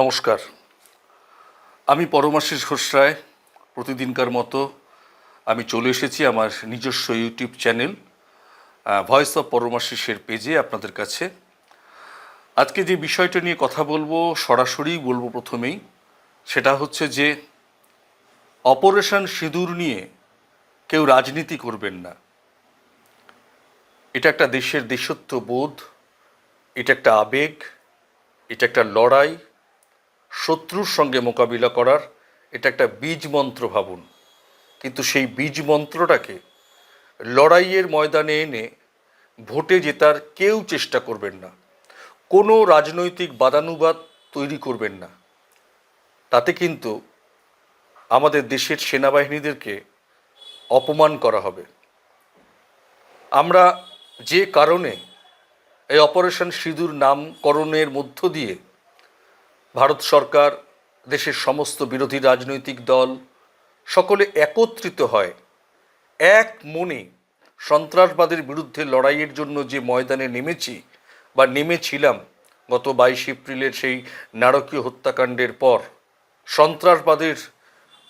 নমস্কার। আমি পরমাশিস ঘোষরায় প্রতিদিনকার মতো আমি চলে এসেছি আমার নিজস্ব ইউটিউব চ্যানেল ভয়েস অফ পরমাশিসের পেজে আপনাদের কাছে। আজকে যে বিষয়টা নিয়ে কথা বলব সরাসরি বলব প্রথমেই, সেটা হচ্ছে যে অপারেশন সিঁদুর নিয়ে কেউ রাজনীতি করবেন না। এটা একটা দেশের দেশত্ব বোধ, এটা একটা আবেগ, এটা একটা লড়াই শত্রুর সঙ্গে মোকাবিলা করার, এটা একটা বীজ মন্ত্র ভাবুন। কিন্তু সেই বীজ মন্ত্রটাকে লড়াইয়ের ময়দানে এনে ভোটে জেতার কেউ চেষ্টা করবেন না। কোনো রাজনৈতিক বাদানুবাদ তৈরি করবেন না। তাতে কিন্তু আমাদের দেশের সেনাবাহিনীদেরকে অপমান করা হবে। আমরা যে কারণে এই অপারেশন সিঁদুর নামকরণের মধ্য দিয়ে ভারত সরকার, দেশের সমস্ত বিরোধী রাজনৈতিক দল সকলে একত্রিত হয়, এক মনে সন্ত্রাসবাদের বিরুদ্ধে লড়াইয়ের জন্য যে ময়দানে নেমেছি বা নেমেছিলাম গত বাইশ এপ্রিলের সেই নারকীয় হত্যাকাণ্ডের পর, সন্ত্রাসবাদের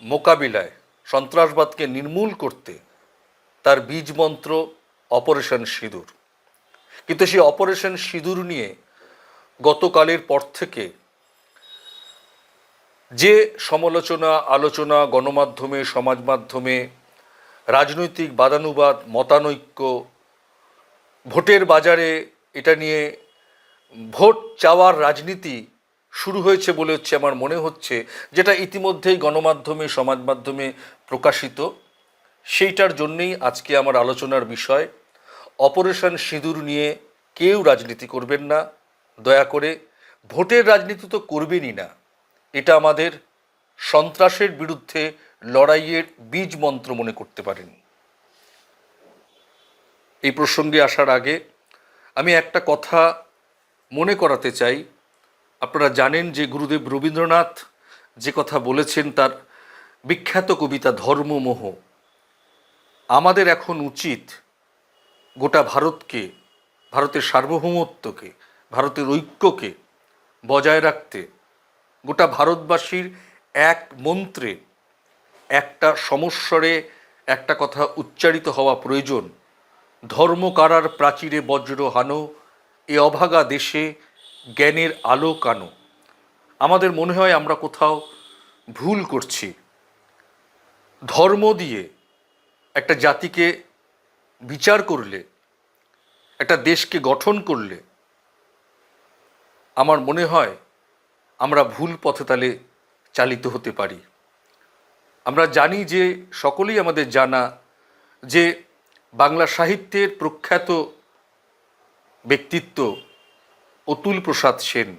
মোকাবিলায়, সন্ত্রাসবাদকে নির্মূল করতে তার বীজ মন্ত্র অপারেশন সিঁদুর। কিন্তু সেই অপারেশন সিঁদুর নিয়ে গতকালের পর থেকে যে সমালোচনা, আলোচনা, গণমাধ্যমে সমাজ মাধ্যমে রাজনৈতিক বাদানুবাদ, মতানৈক্য, ভোটের বাজারে এটা নিয়ে ভোট চাওয়ার রাজনীতি শুরু হয়েছে বলে হচ্ছে আমার মনে হচ্ছে, যেটা ইতিমধ্যেই গণমাধ্যমে সমাজ মাধ্যমে প্রকাশিত। সেইটার জন্যেই আজকে আমার আলোচনার বিষয়, অপারেশন সিঁদুর নিয়ে কেউ রাজনীতি করবেন না। দয়া করে, ভোটের রাজনীতি তো করবেনই না। এটা আমাদের সন্ত্রাসের বিরুদ্ধে লড়াইয়ের বীজ মন্ত্র মনে করতে পারেন। এই প্রসঙ্গে আসার আগে আমি একটা কথা মনে করাতে চাই। আপনারা জানেন যে গুরুদেব রবীন্দ্রনাথ যে কথা বলেছেন তার বিখ্যাত কবিতা ধর্মমোহ আমাদের এখন উচিত গোটা ভারতকে, ভারতের সার্বভৌমত্বকে, ভারতের ঐক্যকে বজায় রাখতে গোটা ভারতবাসীর এক মন্ত্রে একটা সমস্বরে একটা কথা উচ্চারিত হওয়া প্রয়োজন। ধর্মকারার প্রাচীরে বজ্র হানো, এ অভাগা দেশে জ্ঞানের আলো কানো। আমাদের মনে হয় আমরা কোথাও ভুল করছি। ধর্ম দিয়ে একটা জাতিকে বিচার করলে, একটা দেশকে গঠন করলে, আমার মনে হয় আমরা ভুল পথে তালে চালিত হতে পারি। আমরা জানি যে সকলেই আমাদের জানা যে বাংলা সাহিত্যের প্রখ্যাত ব্যক্তিত্ব অতুল প্রসাদ সেন।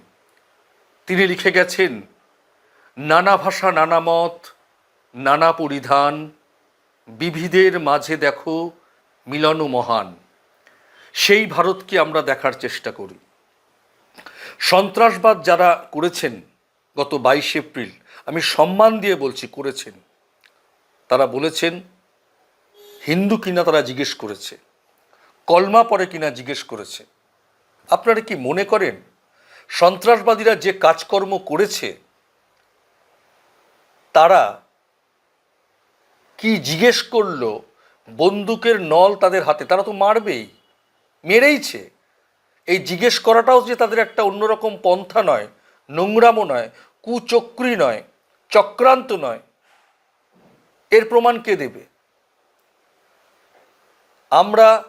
তিনি লিখে গেছেন, নানা ভাষা, নানা মত, নানা পরিধান, বিবিধের মাঝে দেখো মিলন মহান। সেই ভারতকে আমরা দেখার চেষ্টা করি। সন্ত্রাসবাদ যারা করেছেন গত বাইশ এপ্রিল, আমি সম্মান দিয়ে বলছি করেছেন। তারা বলেছেন, হিন্দু কিনা তারা জিজ্ঞেস করেছে, কলমা পরে কিনা জিজ্ঞেস করেছে। আপনারা কি মনে করেন, সন্ত্রাসবাদীরা যে কাজকর্ম করেছে, তারা কি জিজ্ঞেস করল বন্দুকের নল তাদের হাতে? তারা তো মারবেই, মেরেইছে। এই জিজ্ঞেস করাটাও যে তাদের একটা অন্যরকম পন্থা নয় নোংরামো নয়, কুচক্রি নয়, চক্রান্ত নয়, এর প্রমাণ কে দেবে? আমরা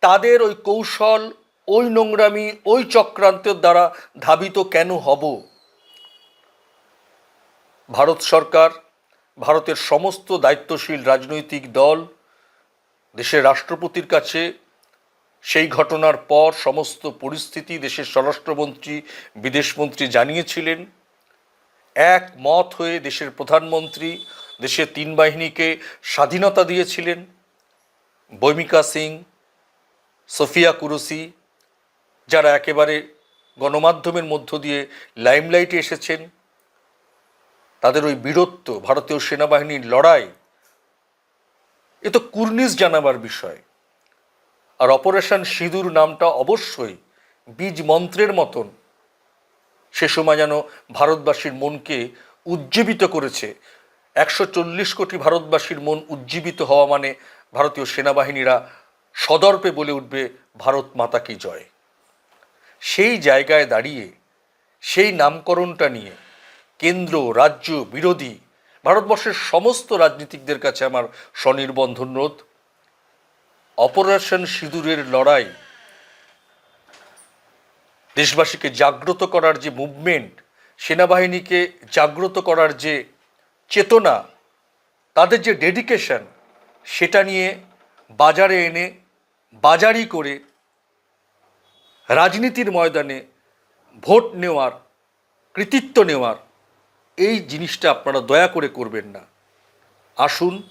তাদের ওই কৌশল, ওই নোংরামি, ওই চক্রান্তের দ্বারা ধাবিত কেন হব? ভারত সরকার, ভারতের সমস্ত দায়িত্বশীল রাজনৈতিক দল, দেশের রাষ্ট্রপতির কাছে সেই ঘটনার পর সমস্ত পরিস্থিতি দেশের স্বরাষ্ট্রমন্ত্রী, বিদেশমন্ত্রী জানিয়েছিলেন। এক মত হয়ে দেশের প্রধানমন্ত্রী দেশের তিন বাহিনীকে স্বাধীনতা দিয়েছিলেন। বৈমিকা সিং, সোফিয়া কুরুসি যারা একেবারে গণমাধ্যমের মধ্য দিয়ে লাইমলাইটে এসেছেন, তাদের ওই বীরত্ব, ভারতীয় সেনাবাহিনীর লড়াই, এ তো কুর্নিশ জানাবার বিষয়। আর অপারেশন সিঁদুর নামটা অবশ্যই বীজ মন্ত্রের মতন। সে সময় যেন ভারতবাসীর মনকে উজ্জীবিত করেছে। একশো চল্লিশ কোটি ভারতবাসীর মন উজ্জীবিত হওয়া মানে ভারতীয় সেনাবাহিনীরা সদর্পে বলে উঠবে, ভারত মাতা কি জয়? সেই জায়গায় দাঁড়িয়ে, সেই নামকরণটা নিয়ে কেন্দ্র, রাজ্য, বিরোধী, ভারতবর্ষের সমস্ত রাজনীতিকদের কাছে আমার স্বনির্বন্ধ অনুরোধ। অপারেশন সিঁদুরের লড়াই। দেশবাসীকে জাগ্রত করার যে মুভমেন্ট, সেনাবাহিনীকে জাগ্রত করার যে চেতনা, তাদের যে ডেডিকেশন, সেটা নিয়ে বাজারে এনে, বাজারি করে রাজনীতির ময়দানে ভোট নেওয়ার, কৃতিত্ব নেওয়ার, এই জিনিসটা আপনারা দয়া করে করবেন না। আসুন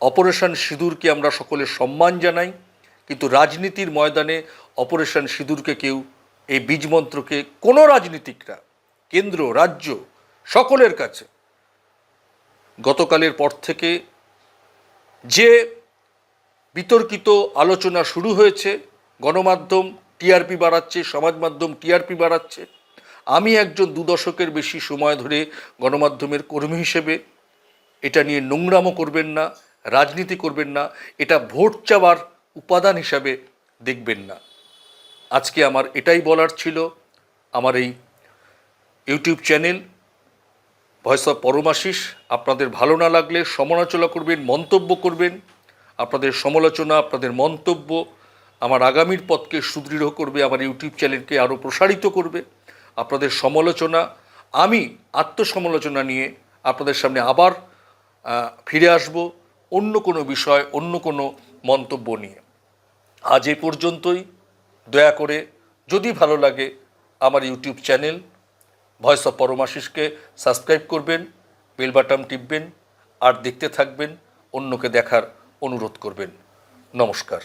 অপারেশন সিঁদুরকে আমরা সকলে সম্মান জানাই, কিন্তু রাজনীতির ময়দানে অপারেশন সিঁদুরকে কেউ, এই বীজমন্ত্রকে কোনো রাজনীতিকরা, কেন্দ্র, রাজ্য, সকলের কাছে, গতকালের পর থেকে যে বিতর্কিত আলোচনা শুরু হয়েছে, গণমাধ্যম টিআরপি বাড়াচ্ছে, সমাজ মাধ্যম টিআরপি বাড়াচ্ছে, আমি একজন দু দশকের বেশি সময় ধরে গণমাধ্যমের কর্মী হিসেবে, এটা নিয়ে নোংরামও করবেন না রাজনীতি করবেন না, এটা ভোট চাওয়ার উপাদান হিসাবে দেখবেন না। আজকে আমার এটাই বলার ছিল। আমার এই YouTube channel, voice of Paramashis, আপনাদের ভালো না লাগলে সমালোচনা করবেন, মন্তব্য করবেন। আপনাদের সমালোচনা, আপনাদের মন্তব্য আমার আগামীর পথকে সুদৃঢ় করবে, আমার ইউটিউব চ্যানেলকে আরও প্রসারিত করবে। আপনাদের সমালোচনা, আমি আত্মসমালোচনা নিয়ে আপনাদের সামনে আবার ফিরে আসব। অন্য কোনো বিষয়, অন্য কোনো মন্তব্য নিয়ে। আজ এ পর্যন্তই। দয়া করে যদি ভালো লাগে আমার ইউটিউব চ্যানেল ভয়েস অফ পরমাশিসকে সাবস্ক্রাইব করবেন, বেল বাটন টিপবেন, আর দেখতে থাকবেন, অন্যকে দেখার অনুরোধ করবেন। নমস্কার।